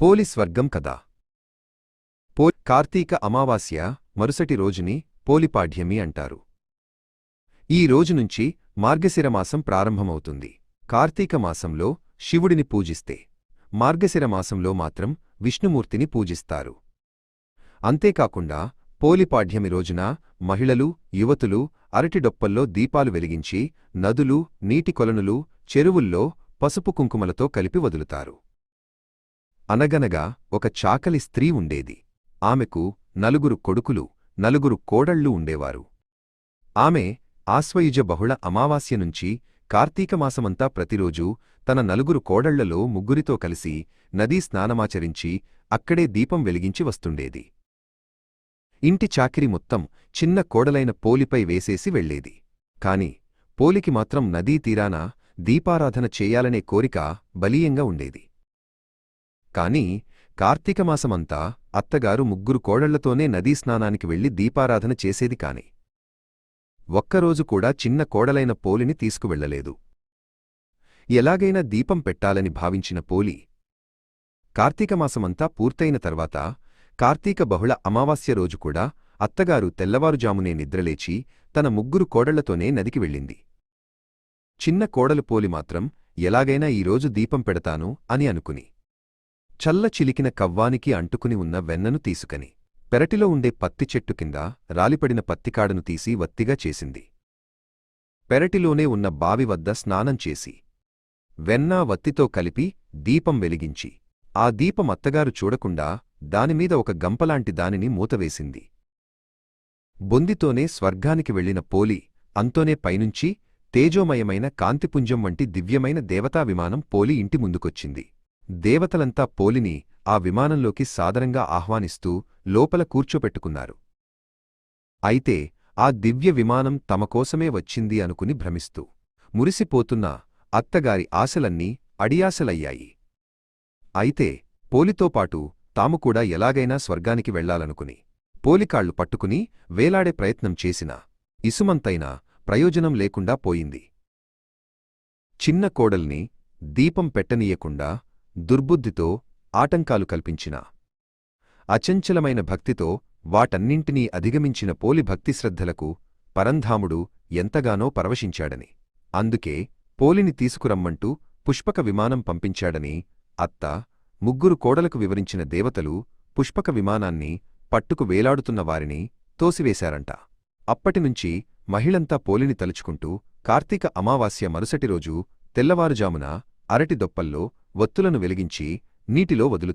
పోలి స్వర్గం కథ. పో కార్తీక అమావాస్య మరుసటి రోజుని పోలిపాఢ్యమి అంటారు. ఈ రోజు నుంచి ప్రారంభమవుతుంది. కార్తీక మాసంలో శివుడిని పూజిస్తే మార్గశిరమాసంలో మాత్రం విష్ణుమూర్తిని పూజిస్తారు. అంతేకాకుండా పోలిపాఢ్యమి రోజున మహిళలు యువతులు అరటిడొప్పల్లో దీపాలు వెలిగించి నదులు నీటి కొలనులు చెరువుల్లో పసుపు కుంకుమలతో కలిపి వదులుతారు. అనగనగా ఒక చాకలి స్త్రీ ఉండేది. ఆమెకు నలుగురు కొడుకులు నలుగురు కోడళ్ళు ఉండేవారు. ఆమె ఆశ్వయుజ బహుళ అమావాస్య నుంచి కార్తీకమాసమంతా ప్రతిరోజూ తన నలుగురు కోడళ్ళలో ముగ్గురితో కలిసి నదీ స్నానమాచరించి అక్కడే దీపం వెలిగించి వస్తుండేది. ఇంటి చాకిరి మొత్తం చిన్న కోడలైన పోలిపై వేసేసి వెళ్ళేది కాని పోలికి మాత్రం నదీ తీరాన దీపారాధన చేయాలనే కోరిక బలీయంగా ఉండేది. కాని కార్తీకమాసమంతా అత్తగారు ముగ్గురు కోడళ్ళతోనే నదీ స్నానానికి వెళ్ళి దీపారాధన చేసేది కాని. ఒక్కరోజు కూడా చిన్న కోడలైన పోలిని తీసుకువెళ్ళలేదు ఎలాగైనా దీపం పెట్టాలని భావించిన పోలి. కార్తీకమాసమంతా పూర్తయిన తర్వాత కార్తీక బహుళ అమావాస్య రోజు కూడా అత్తగారు తెల్లవారుజామునే నిద్రలేచి తన ముగ్గురు కోడళ్ళతోనే నదికి వెళ్ళింది. చిన్న కోడలు పోలి మాత్రం ఎలాగైనా ఈరోజు దీపం పెడతాను అని అనుకుని. చల్ల చిలికిన కవ్వానికి అంటుకుని ఉన్న వెన్నను తీసుకని పెరటిలో ఉండే పత్తి చెట్టు కింద రాలిపడిన పత్తికాడను తీసి వత్తిగా చేసింది. పెరటిలోనే ఉన్న బావి వద్ద స్నానం చేసి వెన్నా వత్తితో కలిపి దీపం వెలిగించి ఆ దీపం అత్తగారు చూడకుండా దానిమీద ఒక గంపలాంటి దానిని మూతవేసింది. బొందితోనే స్వర్గానికి వెళ్ళిన పోలి అంతోనే పైనుంచి తేజోమయమైన కాంతిపుంజం వంటి దివ్యమైన దేవతా విమానం పోలి ఇంటి ముందుకొచ్చింది. దేవతలంతా పోలిని ఆ విమానంలోకి సాదరంగా ఆహ్వానిస్తూ లోపల కూర్చోపెట్టుకున్నారు. అయితే ఆ దివ్య విమానం తమకోసమే వచ్చింది అనుకుని భ్రమిస్తూ మురిసిపోతున్న అత్తగారి ఆశలన్నీ అడియాశలయ్యాయి. అయితే పోలితోపాటు తాము కూడా ఎలాగైనా స్వర్గానికి వెళ్ళాలనుకుని పోలికాళ్ళు పట్టుకుని వేలాడే ప్రయత్నం చేసినా ఇసుమంతైనా ప్రయోజనం లేకుండా పోయింది. చిన్న కోడల్ని దీపం పెట్టనీయకుండా దుర్బుద్ధితో ఆటంకాలు కల్పించిన. అచంచలమైన భక్తితో వాటన్నింటినీ అధిగమించిన పోలి భక్తిశ్రద్ధలకు పరంధాముడు ఎంతగానో పరవశించాడని. అందుకే పోలిని తీసుకురమ్మంటూ పుష్పక విమానం పంపించాడని అత్త ముగ్గురు కోడలకు వివరించిన దేవతలు పుష్పక విమానాన్ని పట్టుకు వేలాడుతున్న వారిని తోసివేశారంట. అప్పటినుంచి మహిళంతా పోలిని తలుచుకుంటూ కార్తీక అమావాస్య మరుసటి రోజు తెల్లవారుజామున అరటి దొప్పల్లో వత్తులను వెలిగించి నీటిలో వదులు